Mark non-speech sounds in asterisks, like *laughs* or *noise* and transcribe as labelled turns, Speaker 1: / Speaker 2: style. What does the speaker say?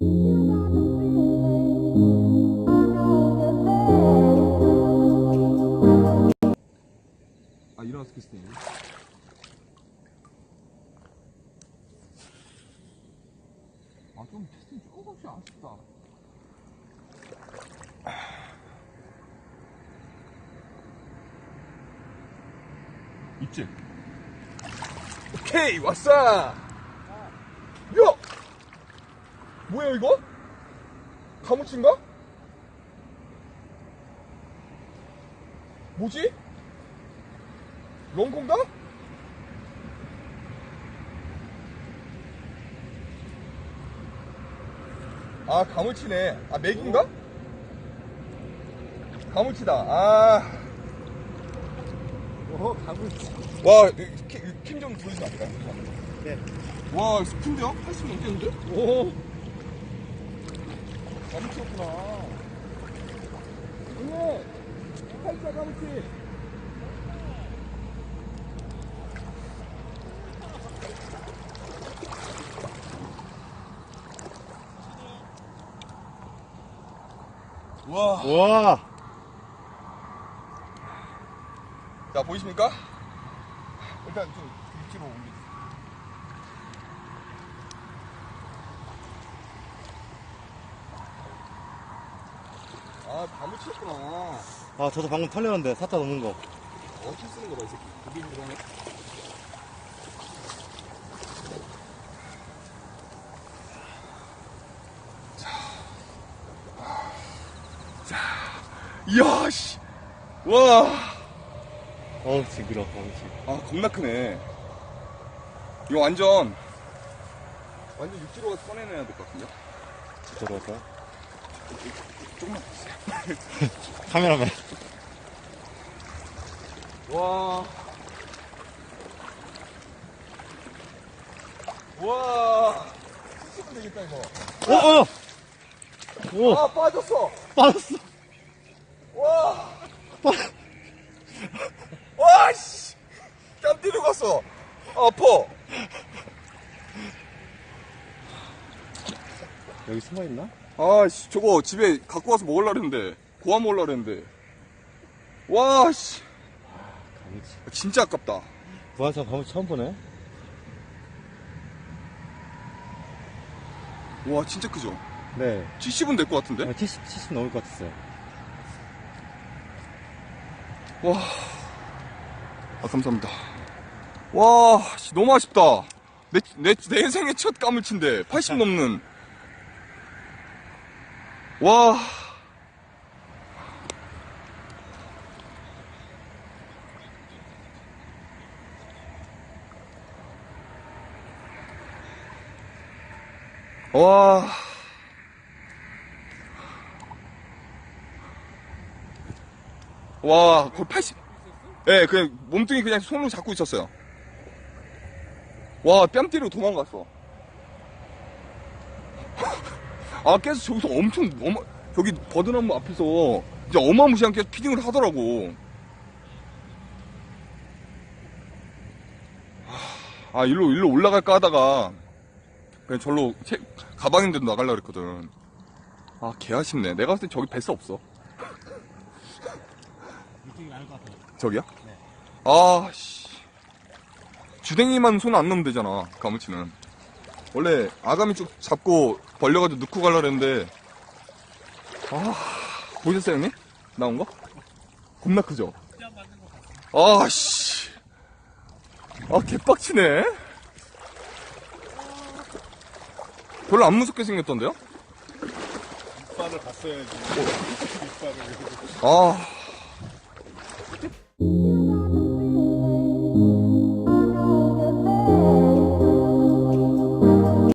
Speaker 1: 아 일어나서 캐스팅. 아좀 캐스팅 조금씩 아쉽다. 있지? 오케이 왔어 야 뭐야 이거? 가무치인가? 뭐지? 롱콩가? 아 가물치네 아 맥인가? 가물치다 아.
Speaker 2: 어, 가물치.
Speaker 1: 아와킴좀 보여주면 안 될까요?
Speaker 2: 네.
Speaker 1: 와 큰데요? 80 넘겠는데?
Speaker 2: 오.
Speaker 1: 가물치였구나 예 팔자 가물치 와
Speaker 2: 와.
Speaker 1: 자 보이십니까? 일단 좀 위치로 옮겨. 아, 가무치였구나.
Speaker 2: 아, 저도 방금 털렸는데, 사자 넣는 거.
Speaker 1: 어떻게 쓰는 거다, 이 새끼. 고기로 하네. 자. 자. 이야, 씨. 와.
Speaker 2: 어우, 징그러, 가물치.
Speaker 1: 아 겁나 크네 이거 완전 완전 육지로 가서 꺼내내야 될 것 같은데
Speaker 2: 저로 할까요?
Speaker 1: 조금만 *laughs*
Speaker 2: 카메라맨.
Speaker 1: 와. 와. 치시면 되겠다, 이거.
Speaker 2: 오, 어! 오,
Speaker 1: 아, 빠졌어.
Speaker 2: 빠졌어.
Speaker 1: 와. *laughs* 와, 씨. 깜 뛰러 갔어. 아파.
Speaker 2: 여기 숨어있나?
Speaker 1: 아, 씨, 저거 집에 갖고 와서 먹으려고 했는데. 고아 먹으려고 했는데. 와, 씨.
Speaker 2: 가물치.
Speaker 1: 진짜 아깝다.
Speaker 2: 부안산 가물치 처음 보네.
Speaker 1: 와, 진짜 크죠?
Speaker 2: 네.
Speaker 1: 70은 될 것 같은데?
Speaker 2: 70, 70 넘을 것 같았어요.
Speaker 1: 와. 아, 감사합니다. 와, 씨, 너무 아쉽다. 내, 내, 내 생애 첫 까물치인데, 80 넘는. 와. 와. 와, 거의 80. 예, 그냥 몸뚱이 그냥 손으로 잡고 있었어요. 와, 뺨띠로 도망갔어. 아, 계속 저기서 엄청, 어마, 저기 버드나무 앞에서 이제 어마무시한 계속 피딩을 하더라고. 아, 일로, 일로 올라갈까 하다가, 그냥 절로 체- 가방인데도 나가려고 그랬거든. 아, 개 아쉽네. 내가 봤을 때 저기 뱃어 없어. 저기야?
Speaker 2: 네.
Speaker 1: 아, 씨. 주댕이만 손 안 넣으면 되잖아, 가무치는. 원래 아가미 쭉 잡고 벌려가지고 넣고 가려고 했는데, 아, 보셨어요, 형님? 나온 거? 겁나 크죠? 아, 씨. 아, 개빡치네? 별로 안 무섭게 생겼던데요?
Speaker 2: 이빨을 봤어야지. 이빨을.
Speaker 1: 아.
Speaker 3: Thank